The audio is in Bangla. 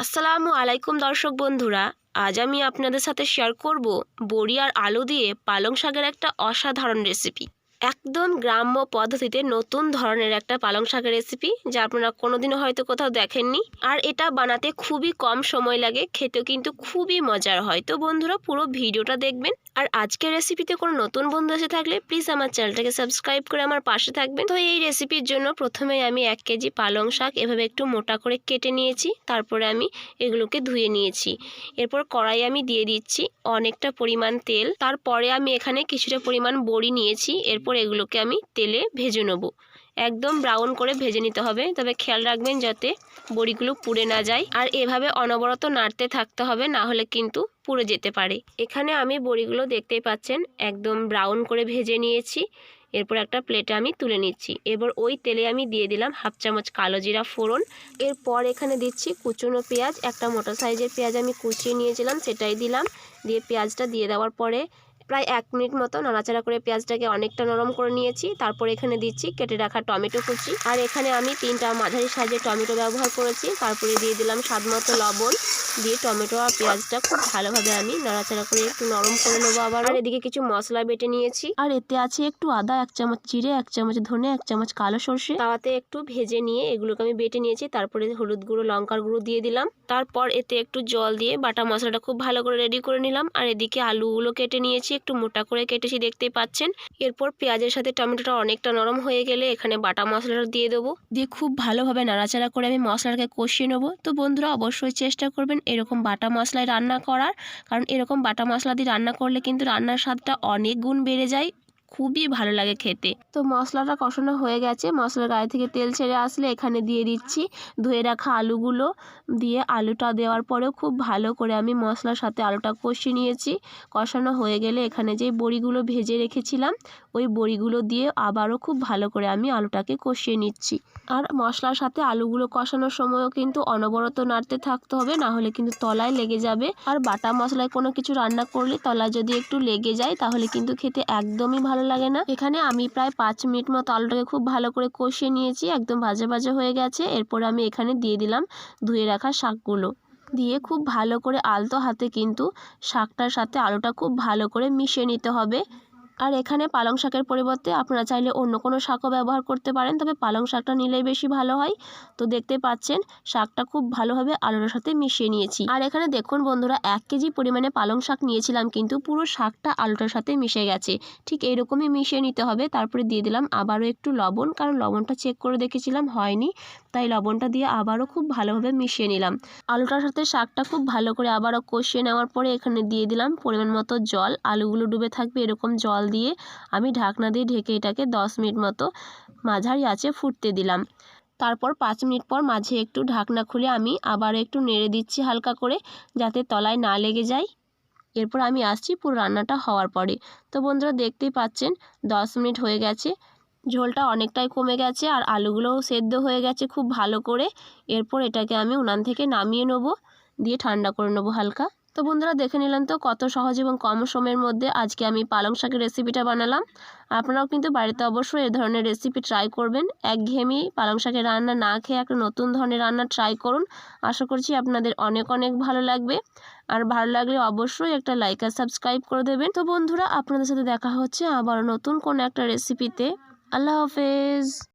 আসসালামু আলাইকুম দর্শক বন্ধুরা, আজ আমি আপনাদের সাথে শেয়ার করব বড়ি আর আলু দিয়ে পালং শাকের একটা অসাধারণ রেসিপি একদম গ্রাম্য পদ্ধতিতে নতুন ধরনের একটা পালং শাকের রেসিপি যা আপনারা কোনোদিনও হয়তো কোথাও দেখেননি। আর এটা বানাতে খুবই কম সময় লাগে, খেতেও কিন্তু খুবই মজার হয়। তো বন্ধুরা, পুরো ভিডিওটা দেখবেন। আর আজকের রেসিপিতে কোনো নতুন বন্ধু এসে থাকলে প্লিজ আমার চ্যানেলটাকে সাবস্ক্রাইব করে আমার পাশে থাকবেন। তো এই রেসিপির জন্য প্রথমেই আমি এক কেজি পালং শাক এভাবে একটু মোটা করে কেটে নিয়েছি। তারপরে আমি এগুলোকে ধুয়ে নিয়েছি। এরপর কড়াই আমি দিয়ে দিচ্ছি অনেকটা পরিমাণ তেল। তারপরে আমি এখানে কিছুটা পরিমাণ বড়ি নিয়েছি। এরপর এগুলোকে আমি তেলে ভেজে নেব। একদম ব্রাউন করে ভেজে নিতে হবে। তবে খেয়াল রাখবেন যাতে বড়িগুলো পুড়ে না যায়। আর এভাবে অনবরত নাড়তে থাকতে হবে, না হলে কিন্তু পুড়ে যেতে পারে। এখানে আমি বড়িগুলো দেখতেই পাচ্ছেন, একদম ব্রাউন করে ভেজে নিয়েছি। এরপর একটা প্লেটে আমি তুলে নিচ্ছি। এবার ওই তেলে আমি দিয়ে দিলাম হাফ চামচ কালো জিরা ফোড়ন। এরপর এখানে দিচ্ছি কুচনো পেঁয়াজ। একটা মোটা সাইজের পেঁয়াজ আমি কুচিয়ে নিয়েছিলাম, সেটাই দিলাম। দিয়ে পেঁয়াজটা দিয়ে দেওয়ার পরে প্রায় এক মিনিট মতো নাড়াচাড়া করে পেঁয়াজটাকে অনেকটা নরম করে নিয়েছি। তারপর এখানে দিচ্ছি কেটে রাখা টমেটো কুচি। আর এখানে আমি তিনটা মাঝারি সাইজের টমেটো ব্যবহার করেছি। তারপরে দিয়ে দিলাম স্বাদ মতো লবণ। দিয়ে টমেটো আর পেঁয়াজটা খুব ভালোভাবে আমি নাড়াচাড়া করে একটু নরম করে নেব আবার আর এদিকে কিছু মশলা বেটে নিয়েছি। আর এতে আছে একটু আদা, এক চামচ জিরে, এক চামচ ধনে, এক চামচ কালো সর্ষে। তাওয়াতে একটু ভেজে নিয়ে এগুলোকে আমি বেটে নিয়েছি। তারপরে হলুদ গুঁড়ো, লঙ্কার গুঁড়ো দিয়ে দিলাম। তারপর এতে একটু জল দিয়ে বাটা মশলাটা খুব ভালো করে রেডি করে নিলাম। আর এদিকে আলুগুলো কেটে নিয়েছি। একটু মোটা করে কেটেছি, দেখতেই পাচ্ছেন। এরপর পেঁয়াজের সাথে টমেটোটা অনেকটা নরম হয়ে গেলে এখানে বাটা মশলাটা দিয়ে দেবো। দিয়ে খুব ভালোভাবে নাড়াচাড়া করে আমি মশলাটাকে কষিয়ে নেব। তো বন্ধুরা, অবশ্যই চেষ্টা করবেন এরকম বাটা মশলায় রান্না করার। কারণ এরকম বাটা মশলা দিয়ে রান্না করলে কিন্তু রান্নার স্বাদটা অনেক গুণ বেড়ে যায়। খুবই ভালো লাগে খেতে। তো মশলাটা কষানো হয়ে গেছে। মশলার গায়ে থেকে তেল ছেড়ে আসলে এখানে দিয়ে দিচ্ছি। ধুয়ে রাখা আলুগুলো দিয়ে আলুটা দেওয়ার পরেও খুব ভালো করে আমি মশলার সাথে আলুটা কষিয়ে নিয়েছি। কষানো হয়ে গেলে এখানে যে বড়িগুলো ভেজে রেখেছিলাম, ওই বড়িগুলো দিয়ে আবারও খুব ভালো করে আমি আলুটাকে কষিয়ে নিচ্ছি। আর মশলার সাথে আলুগুলো কষানোর সময়ও কিন্তু অনবরত নাড়তে থাকতে হবে, না হলে কিন্তু তলায় লেগে যাবে। আর বাটা মশলায় কোনো কিছু রান্না করলে তলায় যদি একটু লেগে যায়, তাহলে কিন্তু খেতে একদমই ভালো লাগে না। এখানে আমি প্রায় পাঁচ মিনিট মতো আলুটাকে খুব ভালো করে কষিয়ে নিয়েছি, একদম ভাজা ভাজা হয়ে গেছে। এরপর আমি এখানে দিয়ে দিলাম ধুয়ে রাখা শাকগুলো। দিয়ে খুব ভালো করে আলতো হাতে কিন্তু শাকটার সাথে আলুটা খুব ভালো করে মিশিয়ে নিতে হবে। আর এখানে পালং শাকের পরিবর্তে আপনারা চাইলে অন্য কোনো শাকও ব্যবহার করতে পারেন, তবে পালং শাকটা নিলেই বেশি ভালো হয়। তো দেখতে পাচ্ছেন, শাকটা খুব ভালোভাবে আলুর সাথে মিশিয়ে নিয়েছি। আর এখানে দেখুন বন্ধুরা, এক কেজি পরিমাণে পালং শাক নিয়েছিলাম, কিন্তু পুরো শাকটা আলুটার সাথে মিশে গেছে। ঠিক এইরকমই মিশিয়ে নিতে হবে। তারপরে দিয়ে দিলাম আবারও একটু লবণ, কারণ লবণটা চেক করে দেখেছিলাম হয়নি, তাই লবণটা দিয়ে আবারও খুব ভালোভাবে মিশিয়ে নিলাম। আলুটার সাথে শাকটা খুব ভালো করে আবারও কষিয়ে নেওয়ার পরে এখানে দিয়ে দিলাম পরিমাণ মতো জল। আলুগুলো ডুবে থাকবে এরকম জল দিয়ে আমি ঢাকনা দিয়ে ঢেকে এটাকে দশ মিনিট মতো মাঝারি আঁচে ফুটতে দিলাম। তারপর পাঁচ মিনিট পর মাঝে একটু ঢাকনা খুলে আমি আবার একটু নেড়ে দিচ্ছি হালকা করে যাতে তলায় না লেগে যায়। এরপর আমি আসছি পুরো রান্নাটা হওয়ার পরে। তো বন্ধুরা দেখতেই পাচ্ছেন, দশ মিনিট হয়ে গেছে। ঝোলটা অনেকটাই কমে গেছে আর আলুগুলোও সেদ্ধ হয়ে গেছে খুব ভালো করে। এরপর এটাকে আমি উনান থেকে নামিয়ে নেব, দিয়ে ঠান্ডা করে নেব হালকা। তো বন্ধুরা দেখে নিলেন তো কত সহজ এবং কম সময়ের মধ্যে আজকে আমি পালং শাকের রেসিপিটা বানালাম। আপনারাও কিন্তু বাড়িতে অবশ্যই এ ধরনের রেসিপি ট্রাই করবেন। একঘেয়েমি পালং শাকের রান্না না খেয়ে একটা নতুন ধরনের রান্না ট্রাই করুন। আশা করছি আপনাদের অনেক অনেক ভালো লাগবে। আর ভালো লাগলে অবশ্যই একটা লাইক আর সাবস্ক্রাইব করে দেবেন। তো বন্ধুরা, আপনাদের সাথে দেখা হচ্ছে আবার নতুন কোনো একটা রেসিপিতে আল্লাহ হাফেজ।